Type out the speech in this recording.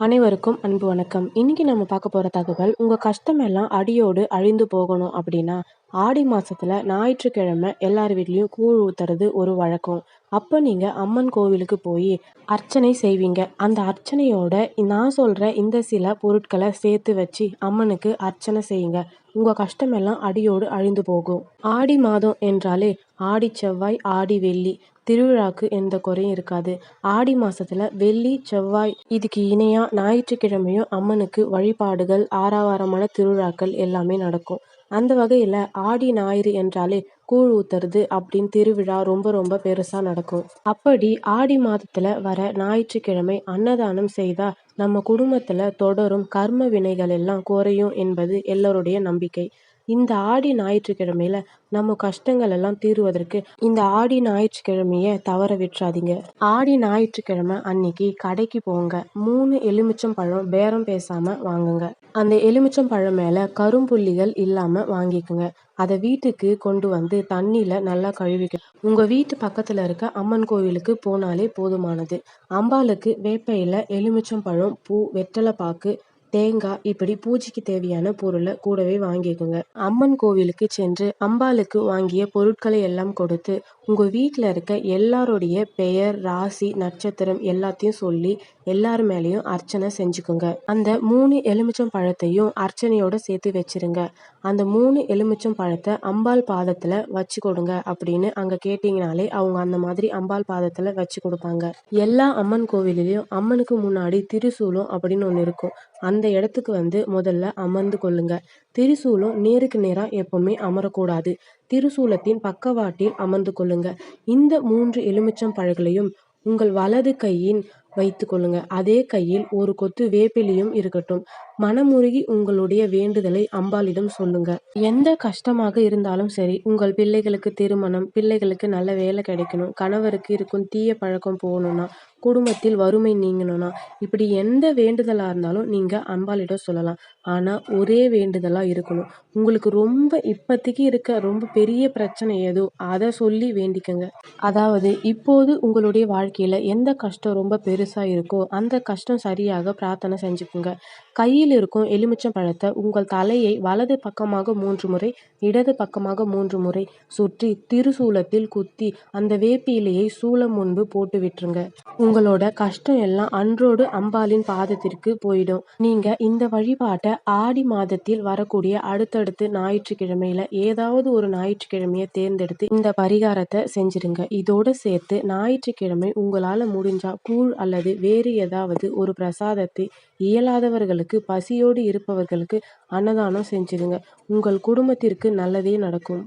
அனைவருக்கும் அன்பு வணக்கம். இன்னைக்கு நம்ம பார்க்க போகிற தகவல் உங்கள் கஷ்டமெல்லாம் அடியோடு அழிந்து போகணும் அப்படின்னா ஆடி மாதத்தில் ஞாயிற்றுக்கிழமை எல்லார் வீட்லேயும் கூழ் ஊற்றுறது ஒரு வழக்கம். அப்போ நீங்கள் அம்மன் கோவிலுக்கு போய் அர்ச்சனை செய்வீங்க. அந்த அர்ச்சனையோட நான் சொல்கிற இந்த சில பொருட்களை சேர்த்து வச்சு அம்மனுக்கு அர்ச்சனை செய்யுங்க. உங்கள் கஷ்டமெல்லாம் அடியோடு அழிந்து போகும். ஆடி மாதம் என்றாலே ஆடி செவ்வாய் ஆடி வெள்ளி. திருவிழாக்கு எந்த குறையும் இருக்காது. ஆடி மாசத்துல வெள்ளி செவ்வாய் இதுக்கு இணையா ஞாயிற்றுக்கிழமையும் அம்மனுக்கு வழிபாடுகள் ஆறாவாரமான திருவிழாக்கள் எல்லாமே நடக்கும். அந்த வகையில் ஆடி ஞாயிறு என்றாலே கூழ் ஊத்துறது அப்படின்னு திருவிழா ரொம்ப ரொம்ப பெருசாக நடக்கும். அப்படி ஆடி மாதத்தில் வர ஞாயிற்றுக்கிழமை அன்னதானம் செய்தால் நம்ம குடும்பத்தில் தொடரும் கர்ம வினைகள் எல்லாம் குறையும் என்பது எல்லோருடைய நம்பிக்கை. இந்த ஆடி ஞாயிற்றுக்கிழமையில நம்ம கஷ்டங்கள் எல்லாம் தீருவதற்கு இந்த ஆடி ஞாயிற்றுக்கிழமைய தவற விட்டுறாதீங்க. ஆடி ஞாயிற்றுக்கிழமை அன்னைக்கு கடைக்கு போங்க. மூணு எலுமிச்சம் பழம் பேரம் பேசாம வாங்குங்க. அந்த எலுமிச்சம் பழம் மேல கரும்புள்ளிகள் இல்லாம வாங்கிக்குங்க. அதை வீட்டுக்கு கொண்டு வந்து தண்ணியில நல்லா கழுவிக்க. உங்க வீட்டு பக்கத்துல இருக்க அம்மன் கோவிலுக்கு போனாலே போதுமானது. அம்பாளுக்கு வேப்பையில எலுமிச்சம் பழம் பூ வெத்தலை பாக்கு தேங்காய் இப்படி பூஜைக்கு தேவையான பொருளை கூடவே வாங்கிக்கோங்க. அம்மன் கோவிலுக்கு சென்று அம்பாளுக்கு வாங்கிய பொருட்களை எல்லாம் கொடுத்து உங்கள் வீட்டில் இருக்க எல்லாருடைய பெயர் ராசி நட்சத்திரம் எல்லாத்தையும் சொல்லி எல்லார் மேலேயும் அர்ச்சனை செஞ்சுக்கோங்க. அந்த மூணு எலுமிச்சம் பழத்தையும் அர்ச்சனையோட சேர்த்து வச்சிருங்க. அந்த மூணு எலுமிச்சம் பழத்தை அம்பாள் பாதத்தில் வச்சு கொடுங்க அப்படின்னு அங்கே கேட்டிங்கனாலே அவங்க அந்த மாதிரி அம்பாள் பாதத்தில் வச்சு கொடுப்பாங்க. எல்லா அம்மன் கோவிலையும் அம்மனுக்கு முன்னாடி திருசூலம் அப்படின்னு ஒன்று இருக்கும். அந்த இடத்துக்கு வந்து முதல்ல அமர்ந்து கொள்ளுங்க. திரிசூலம் நேருக்கு நேராக எப்பவுமே அமரக்கூடாது. திருசூலத்தின் பக்கவாட்டில் அமர்ந்து கொள்ளுங்க. இந்த மூன்று எலுமிச்சம் பழங்களையும் உங்கள் வலது கையின் வைத்து கொள்ளுங்க அதே கையில் ஒரு கொத்து வேப்பிலியும் இருக்கட்டும். மனமுருகி உங்களுடைய வேண்டுதலை அம்பாளிடம் சொல்லுங்க. எந்த கஷ்டமாக இருந்தாலும் சரி உங்கள் பிள்ளைகளுக்கு திருமணம் பிள்ளைகளுக்கு நல்ல வேலை கிடைக்கணும் கணவருக்கு இருக்கும் தீய பழக்கம் போகணும்னா குடும்பத்தில் வறுமை நீங்கணும்னா இப்படி எந்த வேண்டுதலாக இருந்தாலும் நீங்கள் அம்பாளிடம் சொல்லலாம். ஆனால் ஒரே வேண்டுதலாக இருக்கணும். உங்களுக்கு ரொம்ப இப்போதைக்கு இருக்க ரொம்ப பெரிய பிரச்சனை ஏதோ அதை சொல்லி வேண்டிக்கங்க. அதாவது இப்போது உங்களுடைய வாழ்க்கையில் எந்த கஷ்டம் ரொம்ப பெருசாக இருக்கோ அந்த கஷ்டம் சரியாக பிரார்த்தனை செஞ்சுக்குங்க. கையில் இருக்கும் எலுமிச்சம் பழத்தை உங்கள் தலையை வலது பக்கமாக மூன்று முறை இடது பக்கமாக மூன்று முறை சுற்றி திருசூலத்தில் குத்தி அந்த வேப்பிலையை சூளம் முன்பு போட்டு விட்டுருங்க. உங்களோட கஷ்டம் எல்லாம் அன்றோடு அம்பாளின் பாதத்திற்கு போயிடும். நீங்க இந்த வழிபாட்டை ஆடி மாதத்தில் வரக்கூடிய அடுத்தடுத்து ஞாயிற்றுக்கிழமையில ஏதாவது ஒரு ஞாயிற்றுக்கிழமையை தேர்ந்தெடுத்து இந்த பரிகாரத்தை செஞ்சிருங்க. இதோட சேர்த்து ஞாயிற்றுக்கிழமை உங்களால முடிஞ்சா கூழ் அல்லது வேறு ஏதாவது ஒரு பிரசாதத்தை இயலாதவர்களுக்கு பசியோடு இருப்பவர்களுக்கு அன்னதானம் செஞ்சிருங்க உங்கள் குடும்பத்திற்கு நல்லதே நடக்கும்.